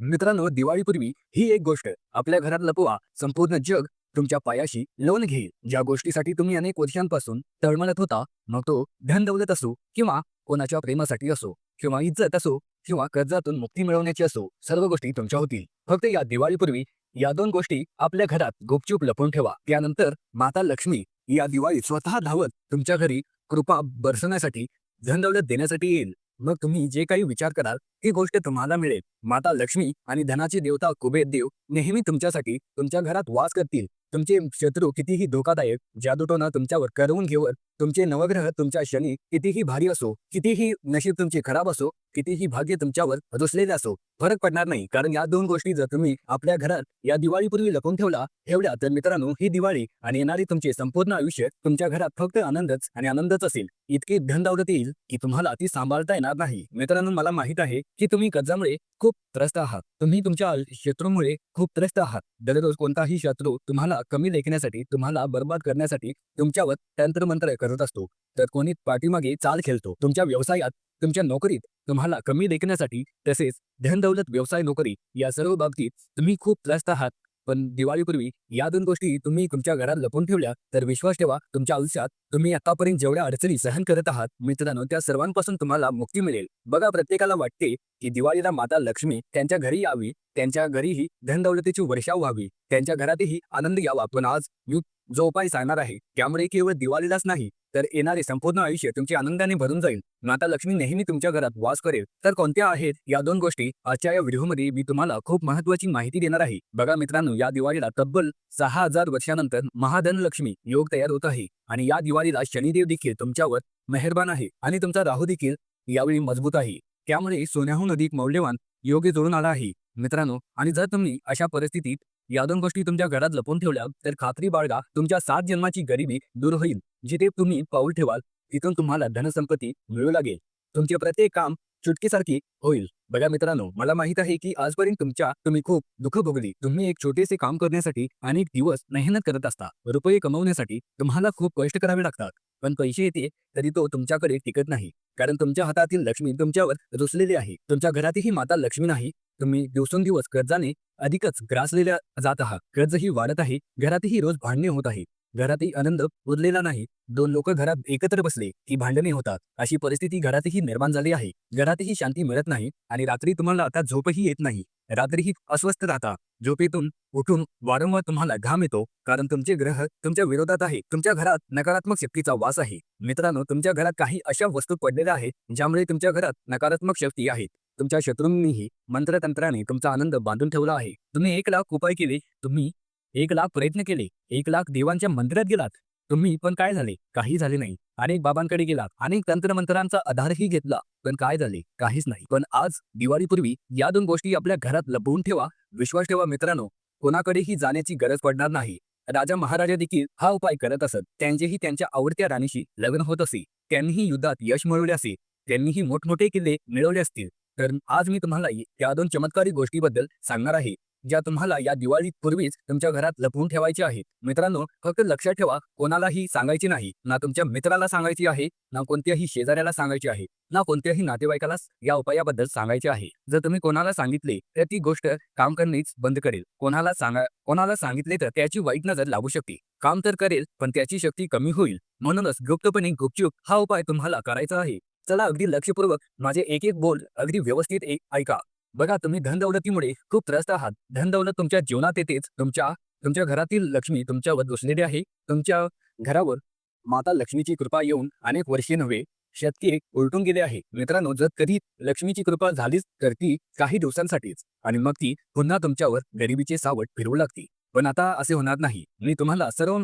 मित्रांनो दिवाळीपूर्वी ही एक गोष्ट आपल्या घरात लपवा संपूर्ण जग तुमच्या पायाशी लोन घेईल. ज्या गोष्टीसाठी तुम्ही अनेक वर्षांपासून तळमळत होता मग तो धन दौलत असो किंवा कोणाच्या प्रेमासाठी असो किंवा इज्जत असो किंवा कर्जातून मुक्ती मिळवण्याची असो सर्व गोष्टी तुमच्या होतील. फक्त या दिवाळीपूर्वी या दोन गोष्टी आपल्या घरात गुपचूप लपून ठेवा. त्यानंतर माता लक्ष्मी या दिवाळीत स्वतः धावत तुमच्या घरी कृपा बरसण्यासाठी धनदौलत देण्यासाठी येईल. मग तुम्ही जे काही विचार कराल ती गोष्ट तुम्हाला मिळेल. माता लक्ष्मी आणि धनाची देवता कुबेर देव नेहमी तुमच्यासाठी तुमच्या घरात वास करतील. तुमचे शत्रू कितीही धोकादायक जादूटोना तुमच्यावर करवून घेवर. तुमचे नवग्रह तुमच्या शनी कितीही भारी असो कितीही नशीब तुमचे खराब असो कितीही भाग्य तुमच्यावर रुसलेले असो. फरक पडणार नाही कारण या दोन गोष्टी जर तुम्ही आपल्या घरात या दिवाळीपूर्वी लपून ठेवला ठेवल्या तर मित्रांनो ही दिवाळी आणि येणारी तुमचे संपूर्ण आयुष्य तुमच्या घरात फक्त आनंदच आणि आनंदच असेल. इतकी धन दौलत येईल की तुम्हाला ती सांभाळता येणार नाही. मित्रांनो मला माहीत आहे की तुम्ही कर्जामुळे खूप त्रस्त आहात. तुम्ही तुमच्या शत्रूमुळे खूप त्रस्त आहात. दररोज कोणताही शत्रू तुम्हाला कमी लेखण्यासाठी तुम्हाला बर्बाद करण्यासाठी तुमच्यावर तंत्रमंत्र करत असतो. तर कोणी पाठीमागे चाल खेळतो. तुमच्या व्यवसायात तुमच्या नोकरीत तुम्हाला कमी लेखण्यासाठी तसेच धनदौलत व्यवसाय नोकरी या सर्व बाबतीत तुम्ही खूप त्रस्त आहात. पण दिवाळीपूर्वी या दोन गोष्टी तुम्ही तुमच्या घरात लपून ठेवल्या तर विश्वास ठेवा तुमच्या आयुष्यात तुम्ही आतापर्यंत जेवढ्या अडचणी सहन करत आहात मित्रांनो त्या सर्वांपासून तुम्हाला मुक्ती मिळेल. बघा प्रत्येकाला वाटते की दिवाळीला माता लक्ष्मी त्यांच्या घरी यावी त्यांच्या घरीही धनदौलतीची वर्षाव व्हावी त्यांच्या घरातही आनंद यावा. पण आज युग जो उपाय सांगणार आहे त्यामुळे केवळ दिवाळीलाच नाही तर येणारे संपूर्ण आयुष्य तुमच्या आनंदाने भरून जाईल. माता लक्ष्मी नेहमी तुमच्या घरात वास करेल. तर कोणत्या आहेत या दोन गोष्टी? आजच्या या व्हिडिओमध्ये मी तुम्हाला खूप महत्वाची माहिती देणार आहे. बघा मित्रांनो या दिवाळीला तब्बल सहा हजार वर्षानंतर महाधनलक्ष्मी योग तयार होत आहे. आणि या दिवाळीला शनिदेव देखील तुमच्यावर मेहरबान आहे. आणि तुमचा राहू देखील यावेळी मजबूत आहे. त्यामुळे सोन्याहून अधिक मौल्यवान योग्य जोडून आला आहे. मित्रांनो आणि जर तुम्ही अशा परिस्थितीत या दोन गोष्टी तुमच्या घरात लपून ठेवल्या तर खात्री बाळगा तुमच्या सात जन्माची गरिबी दूर होईल जिथे तुम्ही पाऊल ठेवाल तिथून तुम्हाला धनसंपत्ती मिळू लागेल. तुमचे प्रत्येक काम चुटकीसारखी होईल. बघा मित्रांनो मला माहीत आहे की आजपर्यंत तुमच्या तुम्ही खूप दुःख भोगली. तुम्ही एक छोटेसे काम करण्यासाठी अनेक दिवस मेहनत करत असता. रुपये कमवण्यासाठी तुम्हाला खूप कष्ट करावे लागतात. पण पैसे येते तरी तो तुमच्याकडे टिकत नाही. कारण तुमच्या हातातील लक्ष्मी तुमच्यावर रुसलेली आहे. तुमच्या घरातही माता लक्ष्मी नाही. तुम्ही दिवसेंदिवस कर्जाने अधिकच ग्रासलेल्या जात आहात. कर्जही वाढत आहे. घरातही रोज भांडणे होत आहे. घरातही आनंद उरलेला नाही. दोन लोक घरात एकत्र बसले की भांडणे होतात. अशी परिस्थिती घरातही निर्माण झाली आहे. घरातही शांती मिळत नाही आणि रात्री तुम्हाला आता झोपही येत नाही. रात्रीही अस्वस्थ राहता झोपेतून उठून वारंवार तुम्हाला घाम येतो. कारण तुमचे ग्रह तुमच्या विरोधात आहे. तुमच्या घरात नकारात्मक शक्तीचा वास आहे. मित्रांनो तुमच्या घरात काही अशा वस्तू पडलेल्या आहेत ज्यामुळे तुमच्या घरात नकारात्मक शक्ती आहेत तुमच्या शत्रूंनीही मंत्रतंत्राने तुमचा आनंद बांधून ठेवला आहे. तुम्ही एक लाख उपाय केले. तुम्ही एक लाख प्रयत्न केले. एक लाख देवांच्या मंदिरात गेलात. तुम्ही पण काय झाले? काही झाले नाही. अनेक बाबांकडे गेलात अनेक तंत्रमंत्रांचा आधारही घेतला. पण काय झाले? काहीच नाही. पण आज दिवाळीपूर्वी या दोन गोष्टी आपल्या घरात लपवून ठेवा विश्वास ठेवा मित्रांनो. कोणाकडेही जाण्याची गरज पडणार नाही. राजा महाराजा देखील हा उपाय करत असत. त्यांचेही त्यांच्या आवडत्या राणीशी लग्न होत असे. त्यांनीही युद्धात यश मिळवले असे. त्यांनीही मोठमोठे किल्ले मिळवले असतील. तर आज मी तुम्हाला त्या दोन चमत्कारी गोष्टीबद्दल सांगणार आहे. ज्या तुम्हाला या दिवाळीत पूर्वीच तुमच्या घरात लपवून ठेवायच्या आहेत. मित्रांनो फक्त लक्षात ठेवा कोणालाही सांगायची नाही. ना तुमच्या मित्राला सांगायची आहे ना कोणत्याही शेजाऱ्याला सांगायची आहे ना कोणत्याही नातेवाईकाला या उपायाबद्दल सांगायचे आहे. जर तुम्ही कोणाला सांगितले तर ती गोष्ट काम करणेच बंद करेल. कोणाला सांगा कोणाला सांगितले तर त्याची वाईट नजर लागू शकते. काम तर करेल पण त्याची शक्ती कमी होईल. म्हणूनच गुप्तपणे गुपचूप हा उपाय तुम्हाला करायचा आहे. चला अगदी लक्षपूर्वक माझे एक एक बोल अगदी व्यवस्थित एक ऐका. बघा तुम्ही धनदौलतीमुळे खूप त्रस्त आहात. धनदौलत तुमच्या जीवनात येतेच. तुमच्या तुमच्या घरातील लक्ष्मी तुमच्यावर बसलेली आहे. तुमच्या घरावर माता लक्ष्मीची कृपा येऊन अनेक वर्षे नव्हे शतके उलटून गेले आहे. मित्रांनो जर कधी लक्ष्मीची कृपा झालीच तर ती काही दिवसांसाठीच. आणि मग ती पुन्हा तुमच्यावर गरिबीचे सावट फिरवू लागते. पण आता असे होणार नाही. मी तुम्हाला सर्व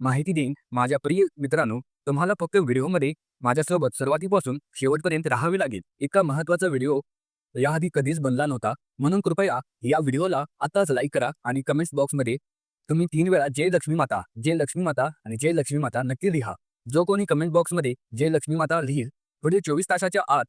माहिती देईन. माझ्या प्रिय मित्रांनो तुम्हाला फक्त व्हिडिओमध्ये माझ्यासोबत सुरुवातीपासून शेवटपर्यंत राहावे लागेल. इतका महत्त्वाचा व्हिडिओ याआधी कधीच बनला नव्हता. म्हणून कृपया या व्हिडिओला आताच लाईक करा आणि कमेंट्स बॉक्समध्ये तुम्ही तीन वेळा जय लक्ष्मी माता जय लक्ष्मी माता आणि जय लक्ष्मी माता नक्की लिहा. जो कोणी कमेंट बॉक्समध्ये जय लक्ष्मी माता लिहील पुढे चोवीस तासाच्या आत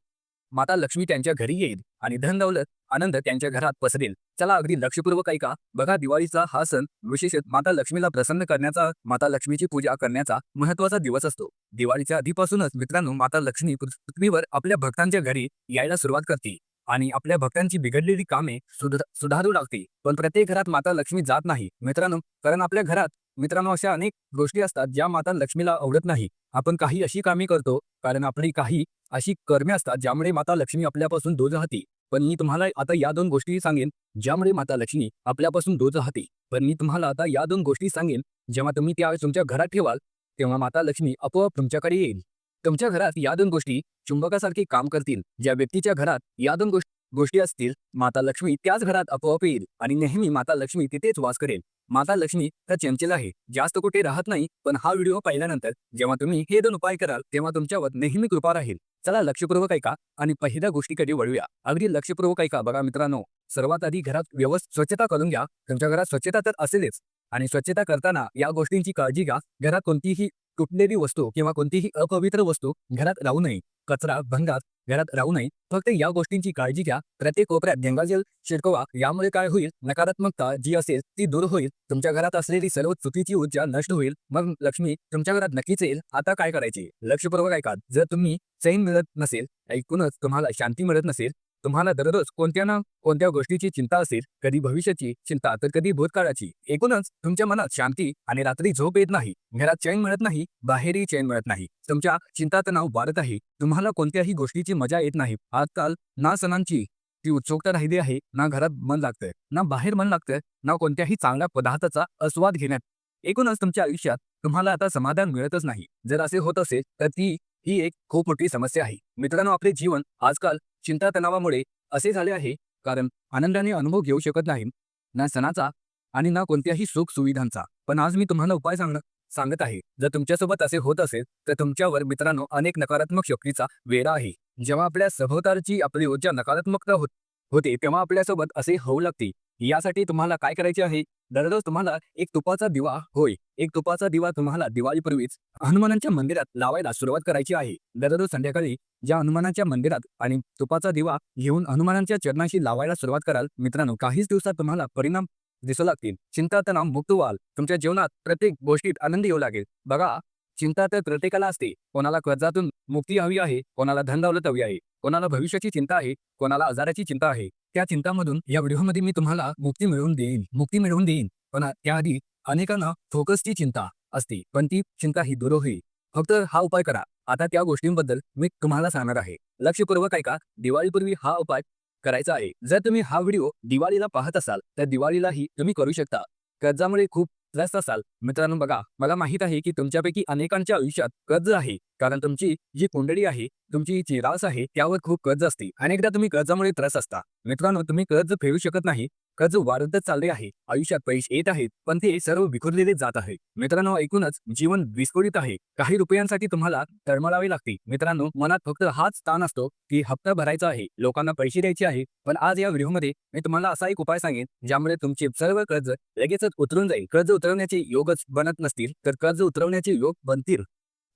माता लक्ष्मी त्यांच्या घरी येईल आणि धन दौलत आनंद त्यांच्या घरात पसरेल. चला अगदी लक्षपूर्वक ऐका. बघा दिवाळीचा हा सण विशेषत माता लक्ष्मीला प्रसन्न करण्याचा माता लक्ष्मीची पूजा करण्याचा महत्त्वाचा दिवस असतो. दिवाळीच्या आधीपासूनच मित्रांनो माता लक्ष्मी पृथ्वीवर आपल्या भक्तांच्या घरी यायला सुरुवात करते आणि आपल्या भक्तांची बिघडलेली कामे सुधारू लागते पण प्रत्येक घरात माता लक्ष्मी जात नाही. मित्रांनो कारण आपल्या घरात मित्रांनो अशा अनेक गोष्टी असतात ज्या माता लक्ष्मीला आवडत नाही. आपण काही अशी कामे करतो कारण आपली काही अशी कर्मे असतात ज्यामुळे माता लक्ष्मी आपल्यापासून दूर राहते. पण मी तुम्हाला आता या दोन गोष्टी सांगेन ज्यामुळे माता लक्ष्मी आपल्यापासून दूर राहते. पण मी तुम्हाला आता या दोन गोष्टी सांगेन जेव्हा तुम्ही त्या तुमच्या घरात ठेवाल तेव्हा माता लक्ष्मी आपोआप तुमच्याकडे येईल. तुमच्या घरात या दोन गोष्टी चुंबकासारखे काम करतील. ज्या व्यक्तीच्या घरात या दोन गोष्टी गोष्टी असतील माता लक्ष्मी त्याच घरात आपोआप येईल आणि नेहमी माता लक्ष्मी तिथेच वास करेल. माता लक्ष्मी तर चंचल आहे जास्त कुठे राहत नाही पण हा व्हिडिओ पाहिल्यानंतर जेव्हा तुम्ही हे दोन उपाय कराल तेव्हा तुमच्यावर नेहमी कृपा राहील. चला लक्षपूर्वक ऐका आणि पहिल्या गोष्टीकडे वळूया. अगदी लक्षपूर्वक ऐका बघा मित्रांनो. सर्वात आधी घरात व्यवस्थित स्वच्छता करून घ्या. तुमच्या घरात स्वच्छता तर असेलच. आणि स्वच्छता करताना या गोष्टींची काळजी घ्या. घरात कोणतीही तुटलेली वस्तू किंवा कोणतीही अपवित्र वस्तू घरात राहू नये. कचरा भंगात घरात राहू नये. फक्त या गोष्टींची काळजी घ्या. प्रत्येक कोपऱ्यात गंगाजल शिडकवा यामुळे काय होईल? नकारात्मकता जी असेल ती दूर होईल. तुमच्या घरात असलेली सर्व चुकीची ऊर्जा नष्ट होईल. मग लक्ष्मी तुमच्या घरात नक्कीच येईल. आता काय करायचे? लक्षपूर्वक ऐका. जर तुम्ही चैन मिळत नसेल ऐकूनच तुम्हाला शांती मिळत नसेल तुम्हाला दररोज कोणत्या ना कोणत्या गोष्टीची चिंता असेल कधी भविष्याची चिंता तर कधी भूतकाळाची एकूणच तुमच्या मनात शांती आणि रात्री झोप येत नाही. घरात चैन मिळत नाही बाहेरही चैन मिळत नाही. तुमच्या चिंता तणाव वाढत आहे. तुम्हाला कोणत्याही गोष्टीची मजा येत नाही. आजकाल ना सणांची ती उत्सुकता राहिली आहे ना घरात मन लागतंय ना बाहेर मन लागतंय ना कोणत्याही चांगल्या पदार्थाचा आस्वाद घेण्यात. एकूणच तुमच्या आयुष्यात तुम्हाला आता समाधान मिळतच नाही. जर असे होत असेल तर ती ही एक खूप मोठी समस्या आहे. मित्रांनो आपले जीवन आजकाल चिंता तणावामुळे असे झाले आहे कारण आनंदाने अनुभव घेऊ शकत नाही ना सणाचा आणि ना कोणत्याही सुख सुविधांचा पण आज मी तुम्हाला उपाय सांग सांगत आहे. जर तुमच्यासोबत असे होत असेल तर तुमच्यावर मित्रांनो अनेक नकारात्मक शक्तीचा वेळा आहे. जेव्हा आपल्या सभोवतालची आपली ऊर्जा नकारात्मकता होत होते तेव्हा आपल्यासोबत असे होऊ लागते. यासाठी तुम्हाला काय करायचे आहे? दररोज तुम्हाला एक तुपाचा दिवा होय एक तुपाचा दिवा तुम्हाला दिवाळीपूर्वीच हनुमानाच्या मंदिरात लावायला सुरुवात करायची आहे. दररोज संध्याकाळी ज्या हनुमानाच्या मंदिरात आणि तुपाचा दिवा घेऊन हनुमानाच्या चरणाशी लावायला सुरुवात कराल मित्रांनो काहीच दिवसात तुम्हाला परिणाम दिसू लागतील. चिंता तणाव मुक्त व्हाल. तुमच्या जीवनात प्रत्येक गोष्टीत आनंद येऊ लागेल. बघा चिंता तर प्रत्येकाला असते. कोणाला कर्जातून मुक्ती हवी आहे कोणाला धनदौलत हवी आहे कोणाला भविष्याची चिंता आहे कोणाला आजाराची चिंता आहे. त्या चिंतामधून या व्हिडिओमध्ये मी तुम्हाला मुक्ती मिळवून देईन. मुक्ती मिळवून देईन. पण त्याआधी अनेकांना फोकसची चिंता असते. पण ती चिंता ही दूर होईल. फक्त हा उपाय करा. आता त्या गोष्टींबद्दल मी तुम्हाला सांगणार आहे. लक्षपूर्वक ऐका. दिवाळीपूर्वी हा उपाय करायचा आहे. जर तुम्ही हा व्हिडिओ दिवाळीला पाहत असाल तर दिवाळीलाही तुम्ही करू शकता. कर्जामुळे खूप त्रस्त असाल. मित्रांनो बघा मला माहीत आहे की तुमच्यापैकी अनेकांच्या आयुष्यात कर्ज आहे. कारण तुमची जी कुंडली आहे तुमची जी रास आहे त्यावर खूप कर्ज असते. अनेकदा तुम्ही कर्जामुळे त्रस्त असता. मित्रांनो तुम्ही कर्ज फेडू शकत नाही कर्ज वाढतच चालले आहे. आयुष्यात पैसे येत आहेत पण ते सर्व विखुरलेले जात आहे. मित्रांनो ऐकूनच जीवन विस्फोटित आहे. काही रुपयांसाठी तुम्हाला तळमळावे लागते मित्रांनो मनात फक्त हाच ताण असतो की हप्ता भरायचा आहे लोकांना पैसे द्यायचे आहे पण आज या व्हिडिओमध्ये मी तुम्हाला असा एक उपाय सांगेन ज्यामुळे तुमचे सर्व कर्ज लगेचच उतरून जाईल. कर्ज उतरवण्याचे योगच बनत नसतील तर कर्ज उतरवण्याचे योग बनतील.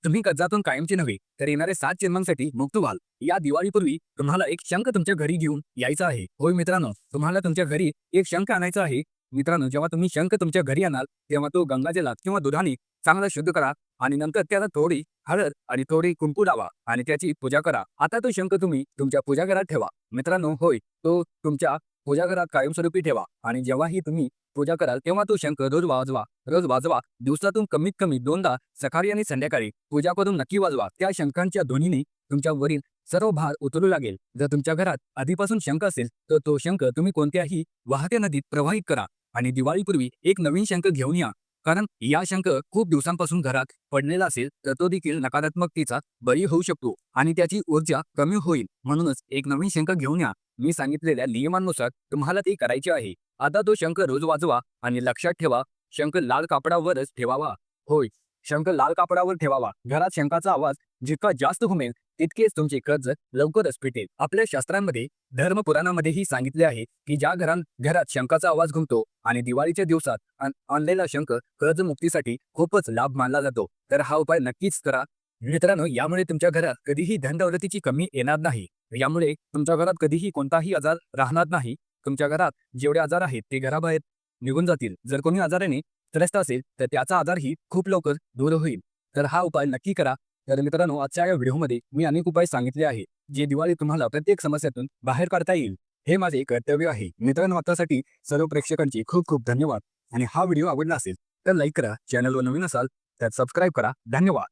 तुम्ही कर्जातून कायमचे नव्हे तर येणारे सात जन्मांसाठी मुक्त व्हाल. या दिवाळीपूर्वी तुम्हाला एक शंख तुमच्या घरी घेऊन यायचा आहे. होय मित्रांनो तुम्हाला तुमच्या घरी एक शंख आणायचा आहे. मित्रांनो जेव्हा तुम्ही शंख तुमच्या घरी आणाल तेव्हा तो गंगाजलात किंवा दुधाने चांगला शुद्ध करा आणि नंतर त्याला थोडी हळद आणि थोडी कुंकू लावा आणि त्याची पूजा करा. आता तो शंख तुम्ही तुमच्या पूजा घरात ठेवा. मित्रांनो होय तो तुमच्या पूजा घरात कायमस्वरूपी ठेवा आणि जेव्हाही तुम्ही पूजा कराल तेव्हा तो शंख रोज वाजवा रोज वाजवा. दिवसातून कमीत कमी दोनदा सकाळी आणि संध्याकाळी पूजा करून नक्की वाजवा. त्या शंखांच्या ध्वनीने तुमच्या वरील सर्व भार उतरू लागेल. जर तुमच्या घरात आधीपासून शंख असेल तर तो शंख तुम्ही कोणत्याही वाहत्या नदीत प्रवाहित करा आणि दिवाळीपूर्वी एक नवीन शंख घेऊन या. कारण या शंख खूप दिवसांपासून घरात पडलेला असेल तर तो देखील नकारात्मकतेचा बळी होऊ शकतो आणि त्याची ऊर्जा कमी होईल. म्हणूनच एक नवीन शंख घेऊन या. मी सांगितलेल्या नियमांनुसार तुम्हाला ते करायचे आहे. आता तो शंख रोज वाजवा आणि लक्षात ठेवा शंख लाल कापडावरच ठेवावा. होय. शंख लाल कापडावर ठेवावा. घरात शंखाचा आवाज जितका जास्त घुमेल तितकेच तुमचे कर्ज लवकरच फिटेल आपल्या शास्त्रांमध्ये धर्मपुराणामध्येही सांगितले आहे की ज्या घरां घरात शंखाचा आवाज घुमतो आणि दिवाळीच्या दिवसात आणलेला शंख कर्जमुक्तीसाठी खूपच लाभ मानला जातो. तर हा उपाय नक्कीच करा. मित्रांनो यामुळे तुमच्या घरात कधीही धनदौलतीची कमी येणार नाही. यामुळे तुमच्या घरात कधीही कोणताही आजार राहणार नाही. तुमच्या घरात जेवढे आजार आहेत ते घराबाहेर निघून जातील. जर कोणी आजाराने त्रस्त असेल तर त्याचा आजारही खूप लवकर दूर होईल. तर हा उपाय नक्की करा. तर मित्रांनो आजच्या या व्हिडिओमध्ये मी अनेक उपाय सांगितले आहे जे दिवाळी तुम्हाला प्रत्येक समस्यातून बाहेर काढता येईल. हे माझे कर्तव्य आहे. मित्रांनो आतासाठी सर्व प्रेक्षकांचे खूप खूप धन्यवाद. आणि हा व्हिडिओ आवडला असेल तर लाईक करा. चॅनलवर नवीन असाल तर सबस्क्राईब करा. धन्यवाद.